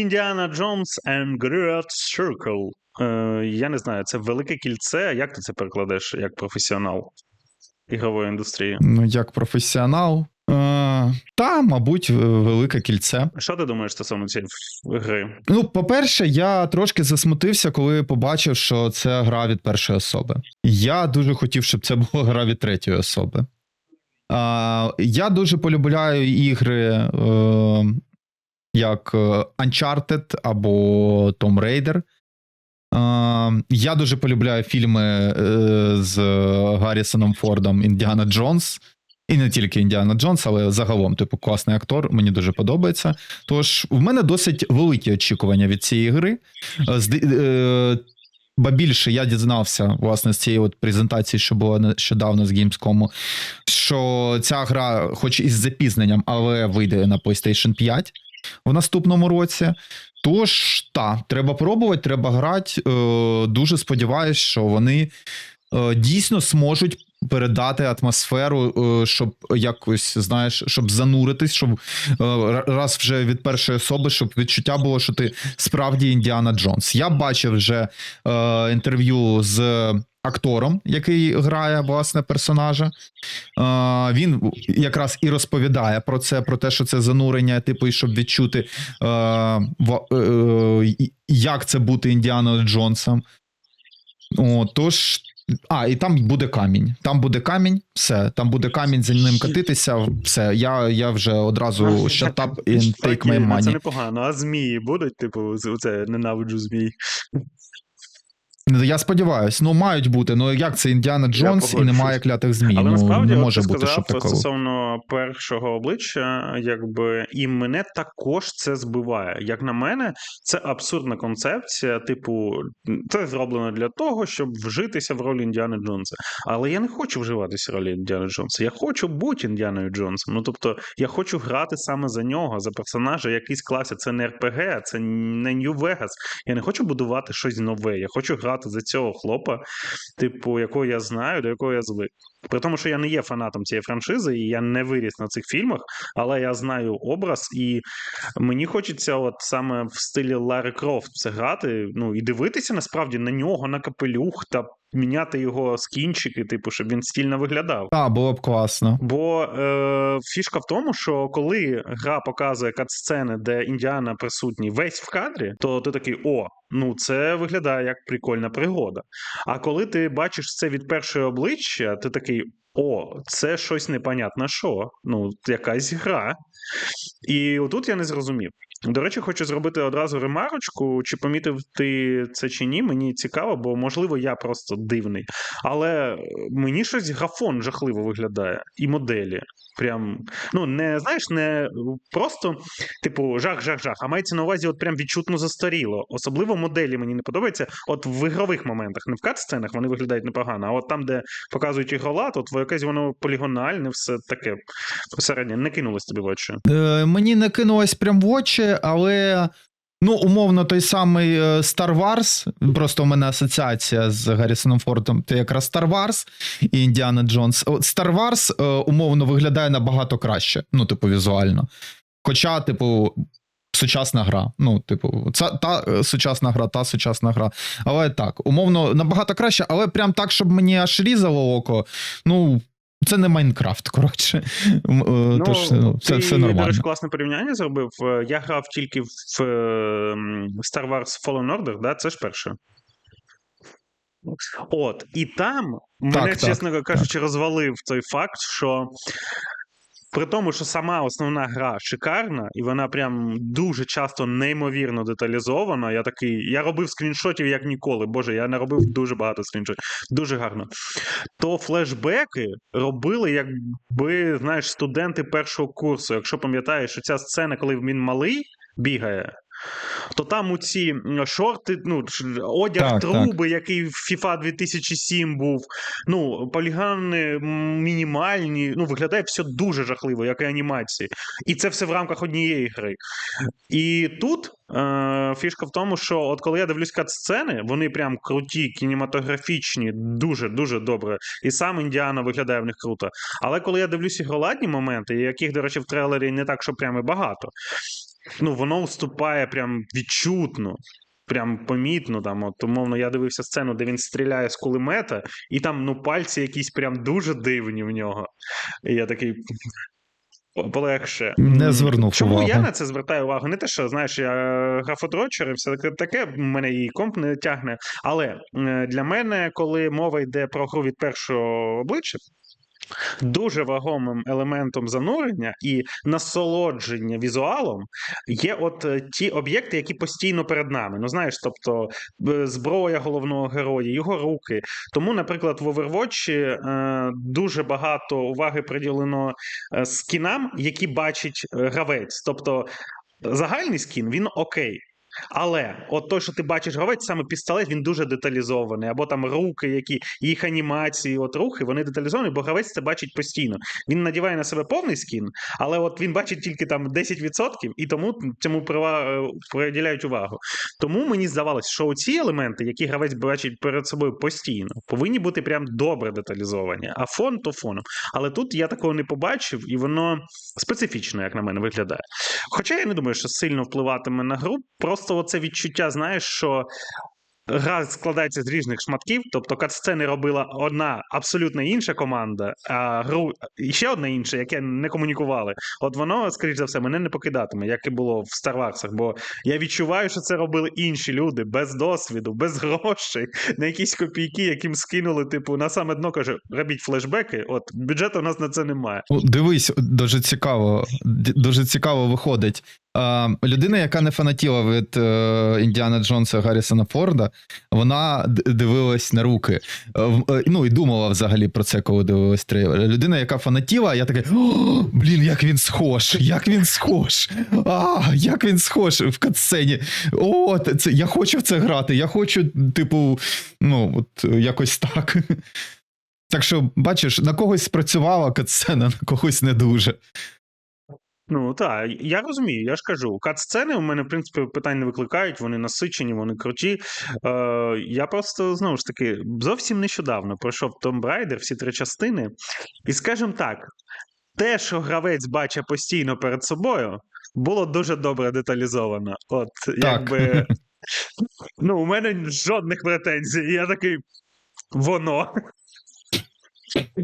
Індіана Джонс and Great Circle. Е, я не знаю, це велике кільце. Як ти це перекладеш як професіонал ігрової індустрії? Ну, як професіонал. Е, та, мабуть, велике кільце. Що ти думаєш стосовно цієї гри? Ну, по-перше, я трошки засмутився, коли побачив, що це гра від першої особи. Я дуже хотів, щоб це була гра від третьої особи. Я дуже полюбляю ігри, е, як е, Uncharted або Tomb Raider. Е, я дуже полюбляю фільми е, з Гаррісоном Фордом Індіана Джонс. І не тільки Індіана Джонс, але загалом, типу, класний актор, мені дуже подобається. Тож в мене досить великі очікування від цієї гри. Ба більше я дізнався власне з цієї от презентації, що була нещодавно з Gamescom, що ця гра, хоч із запізненням, але вийде на PlayStation 5 в наступному році. Тож, та, треба пробувати, треба грати. Е, дуже сподіваюся, що вони е, дійсно зможуть передати атмосферу, е, щоб якось, знаєш, щоб зануритись, щоб раз вже від першої особи, щоб відчуття було, що ти справді Індіана Джонс. Я бачив вже інтерв'ю з актором, який грає власне персонажа. Е, він якраз і розповідає про це, про те, що це занурення, типу, і щоб відчути, е, е, як це бути Індіаною Джонсом. О, тож. А, і там буде камінь. Там буде камінь, все. Там буде камінь, за ним катитися. Все. Я, я вже одразу shut up and take my ну Це непогано. А змії будуть, типу, оце ненавиджу змій. Я сподіваюся, ну мають бути. Ну як це Індіана Джонс і немає клятих змій. Але ну насправді, не може ти бути, сказав щоб такого. стосовно першого обличчя, якби і мене також це збиває. Як на мене, це абсурдна концепція. Типу, це зроблено для того, щоб вжитися в ролі Індіани Джонса. Але я не хочу вживатися в ролі Індіани Джонса. Я хочу бути Індіаною Джонсом. Ну тобто, я хочу грати саме за нього, за персонажа, якийсь класі. Це не РПГ, це не Нью-Вегас. Я не хочу будувати щось нове. Я хочу грати за цього хлопа, типу, якого я знаю, до якого я звик. При тому, що я не є фанатом цієї франшизи, і я не виріс на цих фільмах, але я знаю образ, і мені хочеться, от саме в стилі Лари Крофт це грати, ну і дивитися насправді на нього, на капелюх та міняти його скінчики, типу, щоб він стільно виглядав. Так, було б класно. Бо е, фішка в тому, що коли гра показує кат-сцени, де Індіана присутній весь в кадрі, то ти такий о, ну це виглядає як прикольна пригода. А коли ти бачиш це від першої обличчя, ти такий. О, це щось непонятне що. Ну, якась гра. І отут я не зрозумів. До речі, хочу зробити одразу ремарочку. Чи помітив ти це чи ні? Мені цікаво, бо можливо я просто дивний. Але мені щось графон жахливо виглядає, і моделі. Прям, ну не знаєш, не просто, типу, жах-жах-жах, а мається на увазі, от прям відчутно застаріло. Особливо моделі мені не подобаються. От в ігрових моментах, не в кат-сценах, вони виглядають непогано. А от там, де показують ігролад, от якесь воно полігональне, все таке посереднє, не кинулось тобі в очі. Е, мені не кинулось прям в очі, але. Ну, умовно, той самий е, Star Wars, просто у мене асоціація з Гаррісоном Фордом, це якраз Star Wars і Індіана Джонс. Star Wars е, умовно виглядає набагато краще, ну, типу, візуально. Хоча, типу, сучасна гра. Ну, типу, ця та е, сучасна гра, та сучасна гра. Але так, умовно, набагато краще, але прям так, щоб мені аж різало око. Ну, це не Майнкрафт, коротше. Ну, е, Тож, ну, це ти, все До нормально. речі, класне порівняння зробив. Е, Я грав тільки в е, Star Wars Fallen Order, да? це ж перше. От, і там мене, так, чесно кажучи, розвалив той факт, що при тому, що сама основна гра шикарна, і вона прям дуже часто неймовірно деталізована. Я такий, я робив скріншотів як ніколи. Боже, я не робив дуже багато скріншотів. Дуже гарно. То флешбеки робили, якби, знаєш, студенти першого курсу. Якщо пам'ятаєш, що ця сцена, коли він малий бігає. То там у ці шорти, ну, одяг Так, труби, який в FIFA 2007 був, ну, полігони м, мінімальні, ну, виглядає все дуже жахливо, як і анімації. І це все в рамках однієї гри. І тут е, фішка в тому, що от коли я дивлюсь кат-сцени, вони прям круті, кінематографічні, дуже-дуже добре. І сам Індіана виглядає в них круто. Але коли я дивлюсь ігроладні моменти, яких, до речі, в трейлері не так, що прямо багато. Ну, воно уступає прям відчутно. Прям помітно там, от умовно, я дивився сцену, де він стріляє з кулемета, і там ну пальці якісь прям дуже дивні в нього. І я такий. Полегше. Не звернув Чому увагу. я на це звертаю увагу? Не те, що знаєш, я графодрочер і все таке, таке в мене і комп не тягне. Але е, для мене, коли мова йде про гру від першого обличчя, дуже вагомим елементом занурення і насолодження візуалом є от е, ті об'єкти, які постійно перед нами. Ну знаєш, тобто зброя головного героя, його руки. Тому, наприклад, в Overwatch е, дуже багато уваги приділено е, скінам, які бачить гравець. Тобто загальний скін він окей. Але от той, що ти бачиш гравець, саме пістолет, він дуже деталізований. Або там руки, які їх анімації, от рухи, вони деталізовані, бо гравець це бачить постійно. Він надіває на себе повний скін, але от він бачить тільки там 10%, і тому цьому е, приділяють увагу. Тому мені здавалось, що ці елементи, які гравець бачить перед собою постійно, повинні бути прям добре деталізовані. А фон то фоном. Але тут я такого не побачив, і воно специфічно, як на мене, виглядає. Хоча я не думаю, що сильно впливатиме на гру. Просто оце відчуття, знаєш, що. Гра складається з різних шматків, тобто катсцени робила одна абсолютно інша команда, а гру ще одна інша, яке не комунікували. От воно, скоріш за все, мене не покидатиме, як і було в Wars, бо я відчуваю, що це робили інші люди без досвіду, без грошей, на якісь копійки, яким скинули, типу, на саме дно каже: робіть флешбеки. От бюджету у нас на це немає. Дивись, дуже цікаво. Дуже цікаво виходить. Людина, яка не фанатіла від е, Індіана Джонса Гаррісона Форда, вона дивилась на руки. Е, е, ну і думала взагалі про це, коли дивилась трейлер. Людина, яка фанатіла, я такий, блін, як він схож, як він схож. А, як він схож в катсцені. О, це- я хочу в це грати. Я хочу, типу, ну, от якось так. Так що, бачиш, на когось спрацювала катсцена, на когось не дуже. Ну так, я розумію, я ж кажу, кат-сцени у мене, в принципі, питань не викликають, вони насичені, вони круті. Е, я просто знову ж таки зовсім нещодавно пройшов Tomb Raider, всі три частини, і скажімо так, те, що гравець бачить постійно перед собою, було дуже добре деталізовано. От, Так. якби. Ну, у мене жодних претензій. Я такий. Воно.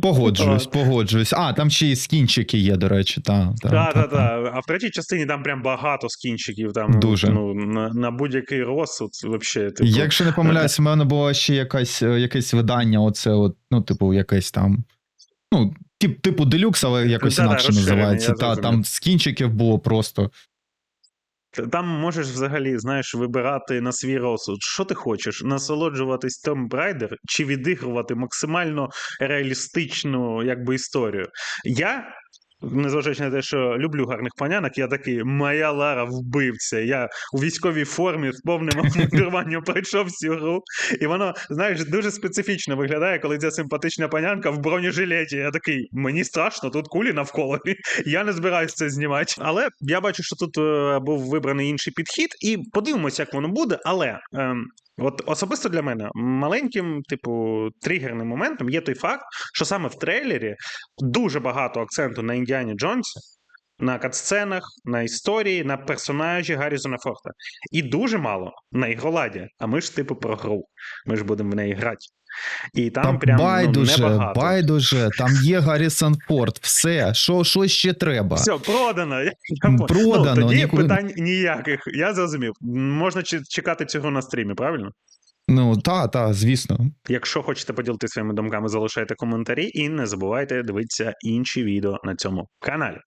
Погоджуюсь, погоджуюсь. А, там ще і скінчики є, до речі. Та, та, Так, та, так, так. А в третій частині там прям багато скінчиків. Там, Дуже. Ну, на, на будь-який розсуд, взагалі. Типу, Якщо не помиляюсь, у мене було ще якась, е, якесь видання, оце, от, ну, типу, якесь там. Ну, тип, типу делюкс, але якось Да-да, інакше розширене, називається. Та, там скінчиків було просто. Там можеш взагалі, знаєш, вибирати на свій розсуд, що ти хочеш, насолоджуватись Том Брайдер чи відігрувати максимально реалістичну якби, історію. Я. Незважаючи на те, що люблю гарних панянок, я такий, моя Лара вбивця. Я у військовій формі з повним обмундируванням пройшов всю гру. І воно, знаєш, дуже специфічно виглядає, коли ця симпатична панянка в бронежилеті. Я такий, мені страшно, тут кулі навколо. Я не збираюся це знімати. Але я бачу, що тут е, був вибраний інший підхід, і подивимося, як воно буде. Але ем, от особисто для мене маленьким, типу, тригерним моментом є той факт, що саме в трейлері дуже багато акценту на Індіані Джонсі. На катсценах, на історії, на персонажі Гаррісона Форта. І дуже мало на ігроладі. А ми ж, типу, про гру. Ми ж будемо в неї грати. І там Та прям ну, небагато. байдуже, там є Гаррісон Форд, все, що, що ще треба? Все, продано. Я, продано, Ну, тоді нікуди- питань ніяких. Я зрозумів. Можна чекати цього на стрімі, правильно? Ну, та, та, звісно. Якщо хочете поділитися своїми думками, залишайте коментарі і не забувайте дивитися інші відео на цьому каналі.